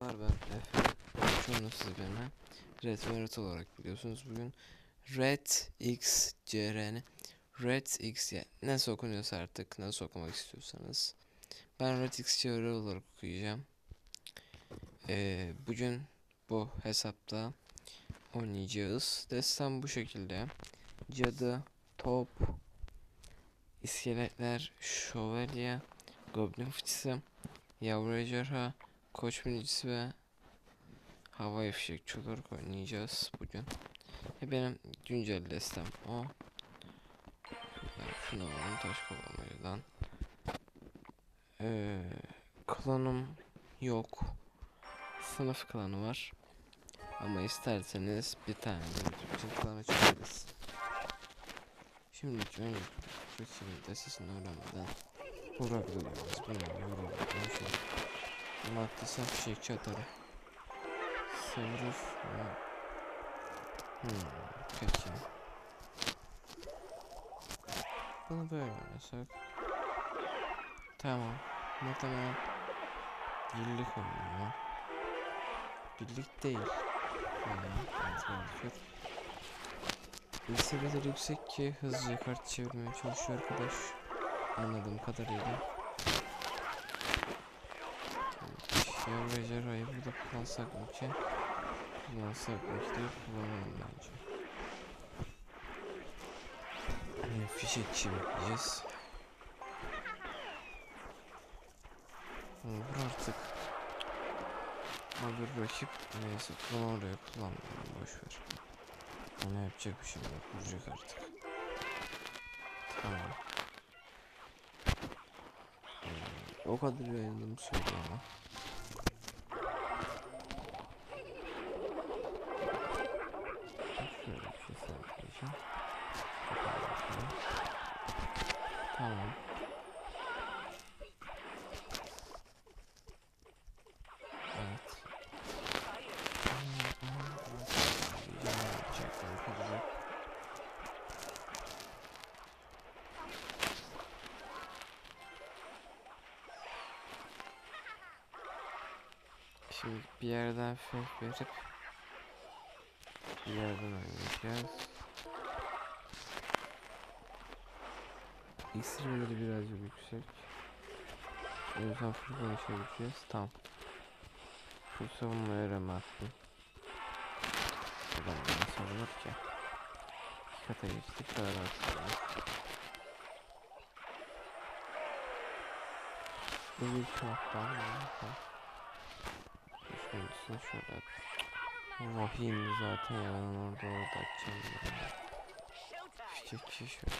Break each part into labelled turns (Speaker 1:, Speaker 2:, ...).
Speaker 1: Var ben Efe. Şunu siz benimle. Red Merit olarak biliyorsunuz bugün. Red X CRN Red X ya nasıl okunuyorsa artık nasıl okumak istiyorsanız. Ben Red X CRN olarak okuyacağım. Ee, bugün bu hesapta oynayacağız. Destan bu şekilde. Cadı, top, iskeletler, şövalye, goblin fıçısı, yavru ejderha, koç binicisi ve hava fişekçi olarak oynayacağız bugün. Ve benim güncel destem o. Ben şunu alalım taş kovalamayıdan. Ee, klanım yok. Sınıf klanı var. Ama isterseniz bir tane de bütün klan açabiliriz. Şimdi önce Türkçe'nin desesini öğrenmeden vurabiliyoruz. Bunu vurabiliyoruz. Şey. Maddesel fişekçi atarı. Sevruf ve... Hmm, peki. Bunu böyle oynasak. Tamam. Muhtemelen birlik oynuyor. Birlik değil. Yani. Seviyeleri yüksek ki hızlıca kart çevirmeye çalışıyor arkadaş. Anladığım kadarıyla. Yavru ejderhayı burada kullansak ki? Kullansak diye kullanalım bence. Yani fişekçi bekleyeceğiz. Vur artık. Abi rakip neyse kullan oraya kullanmayalım boşver. Ona yapacak bir şey yok vuracak artık. Tamam. Ee, o kadar yayınladım söylüyor Şimdi bir yerden fake verip bir yerden oynayacağız. İksirleri birazcık yüksek. O yüzden full konuşabileceğiz. Tamam. Full savunmaya rem attım. Buradan nasıl olur ki? İki kata geçtik daha rahat. Bu bir taraftan Tamam. Üçüncüsünü şöyle. Vahiyim zaten yalan orada orada açacağım ya. Fişekçi şöyle.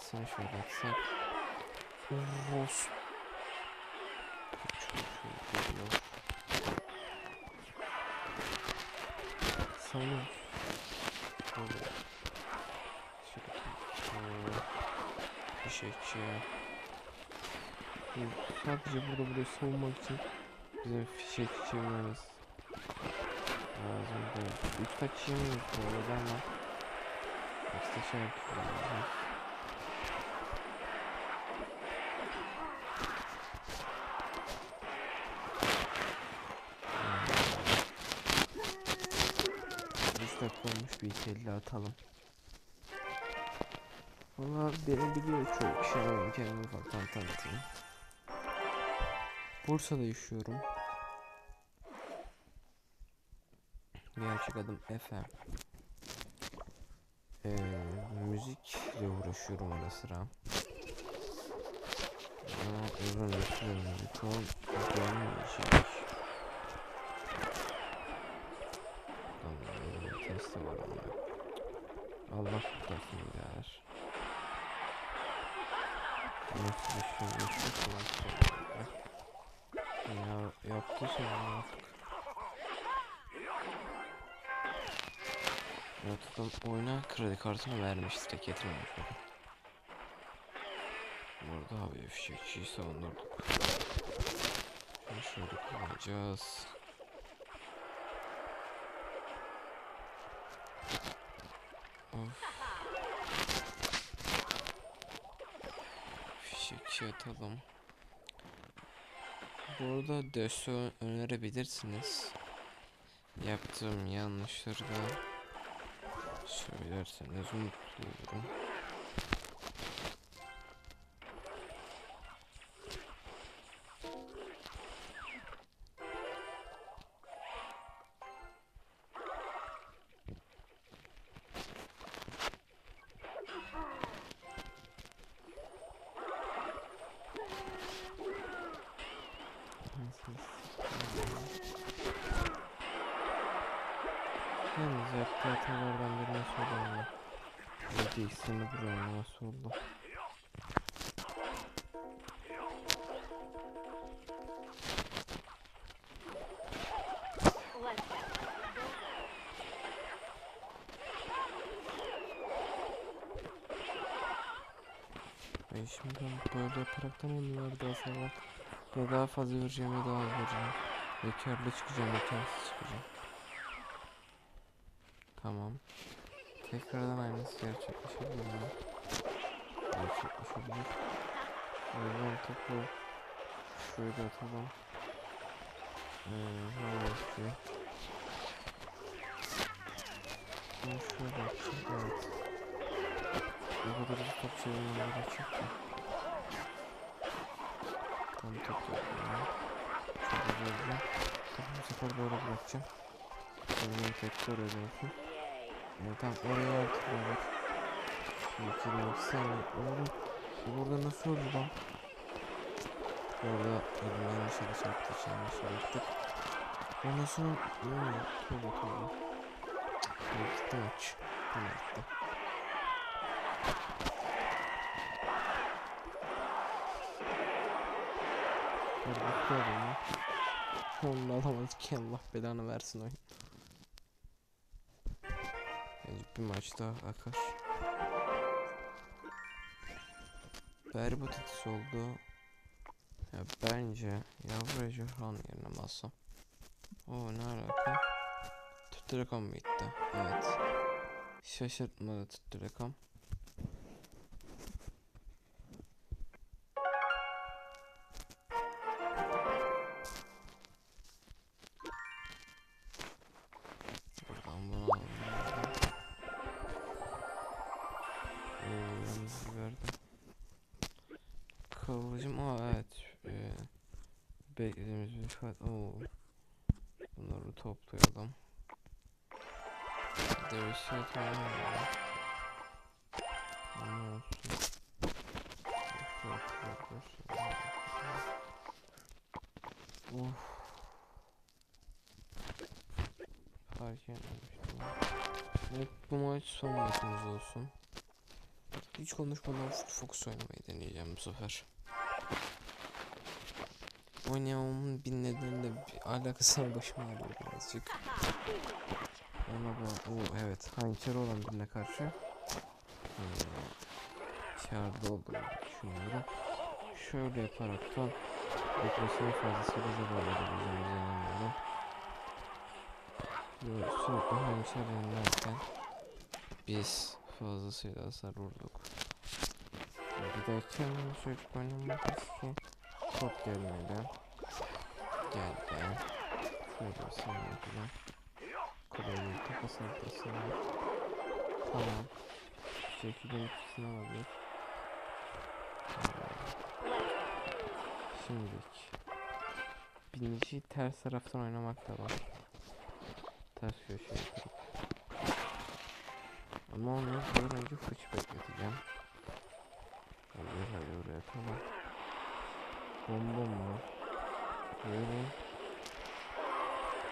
Speaker 1: Sen şöyle atsak. Ros. Şöyle geliyor. Sana. Şöyle. Şöyle. Fişekçi. Sadece burada burayı savunmak için bizim fişekçi çevirmemiz lazım değil. Üç kaç bu arada ama işte şey olmuş bir iki atalım. Valla beni biliyor çoğu kişi ama kendimi ufaktan tanıtayım. Bursa'da yaşıyorum. Gerçek adım Efe. Ee, müzikle uğraşıyorum ara sıra. Ama süre müzik ol gelmeyecek. Allah'ım testi var ama. Allah kurtarsın birader. Nasıl bir şey yaşıyorsun lan Ya yaptıysa bunu artık. Yatırdım oyuna kredi kartını vermiş direkt getirmemiş. Burada havaya fişekçiyi savundurduk. Şimdi şöyle kullanacağız. Of. Fişekçi atalım. Burada döşe ö- önerebilirsiniz. Yaptığım yanlışları da söylerseniz mutlu olurum. Yalnız yaptığı hatalardan birine sorumlu. Öyle ikisini buraya nasıl oldu? Ben şimdi böyle yaparaktan onları da sonra ya daha fazla vereceğim ya daha az vereceğim. Ya karlı çıkacağım karsız çıkacağım. Tamam. Tekrardan aynısı gerçekleşebilir mi? Gerçekleşebilir. O yüzden topu şöyle atalım. Ee, hava Bunu şöyle yapacağım. Evet. Ne kadar hızlı top çevirmem gerekecek ki. Tam top yapıyorum. Çok hızlı. Topu bu sefer böyle bırakacağım. Benim tekrar oraya dönsün. Tamam oraya olur. Geçelim sen oğlum. Bu burada nasıl oldu lan? Orada elimden dışarı çarptı için yere gittik. Ondan sonra oluyor? Tövbe tövbe. Gitti gitti oğlum ya. Onu alamadık ki Allah belanı versin oyun. Bir maç daha akar. Berbat etkisi oldu. Ya bence yavru ejderhan yerine basam. Oo ne alaka? Tuttu rakam mı gitti? Evet. Şaşırtmadı tuttu yalnız verdim. Kıvılcım aa evet. Ee, beklediğimiz bir fat. Oo. Bunları toplayalım. Dövüşü tamam. Ne olsun. Of. Fark etmemiştim. Bu maç son maçımız olsun. Hiç konuşmadan Foot Focus oynamayı deneyeceğim bu sefer. Oynayamamın bir nedeni de bir alakasına başıma ağrıyor birazcık. Ona bu, o evet hançer olan birine karşı hmm, kârda olduğunu düşünüyorum. Şöyle yaparaktan depresyonu fazlasıyla zarar verebileceğimize inanıyorum. Böyle sürekli hançer yenilerken biz fazlasıyla hasar vurduk. Dahaki çocuk oynamalıyız ki top gelmedi. Geldi. Şöyle sen yapacağım. Kulenin kafa saldırısı var. Tamam. Şekilde ikisini alabilir. Şimdilik. Biniciyi ters taraftan oynamak da var. Ters köşeye. Ama onu bir önce fıç bekleteceğim. Hadi hadi oraya tamam. Bombom var. Böyle.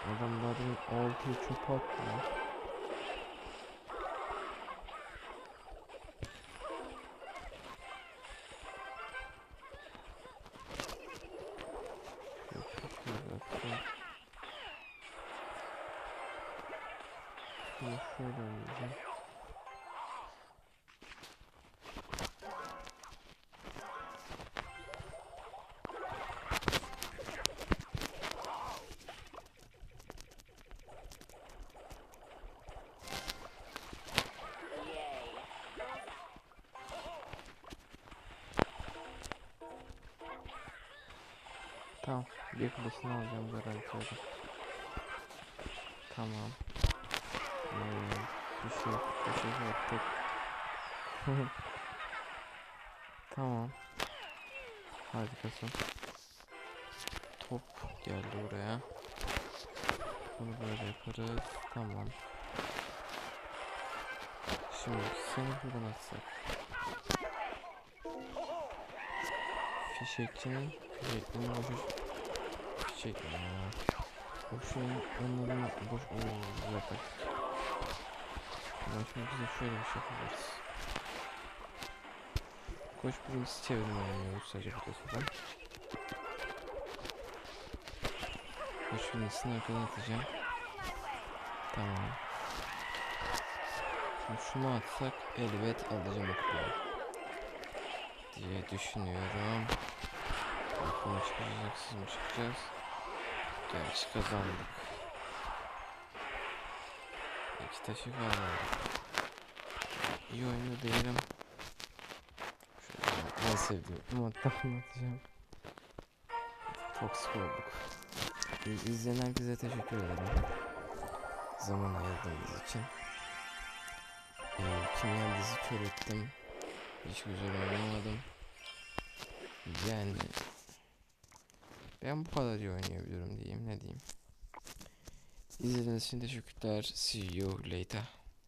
Speaker 1: Adamların altı çöp atmıyor. Şunu şöyle oynayacağım. Tamam. Bir kulesini alacağım garanti Tamam. Hmm, bir şey bir şey yaptık. tamam. Harikasın. Top geldi buraya. Bunu böyle yaparız. Tamam. Şimdi seni buradan atsak. Fişekçinin fişekçinin boşu fişek ya. Boşun onların boş ooo zaten. Ben şimdi bize şöyle bir şey yaparız. Koş birincisi çevirme oynuyoruz sadece burada sonra. Koş birincisini arkadan atacağım. Tamam. Şimdi şunu atsak elbet alacağım okuyu. Diye düşünüyorum. Bakalım çıkacak siz mi çıkacağız? Gerçi kazandık. İki taşı kazandık. İyi oyunda değilim. Şöyle en sevdiğim moddan anlatacağım. Toksik olduk. İz- İzleyen herkese teşekkür ederim. Zaman ayırdığınız için. Ee, kimya dizi kör ettim. Hiç güzel oynamadım. Yani ben bu kadar iyi oynayabiliyorum diyeyim ne diyeyim. İzlediğiniz için teşekkürler. See you later.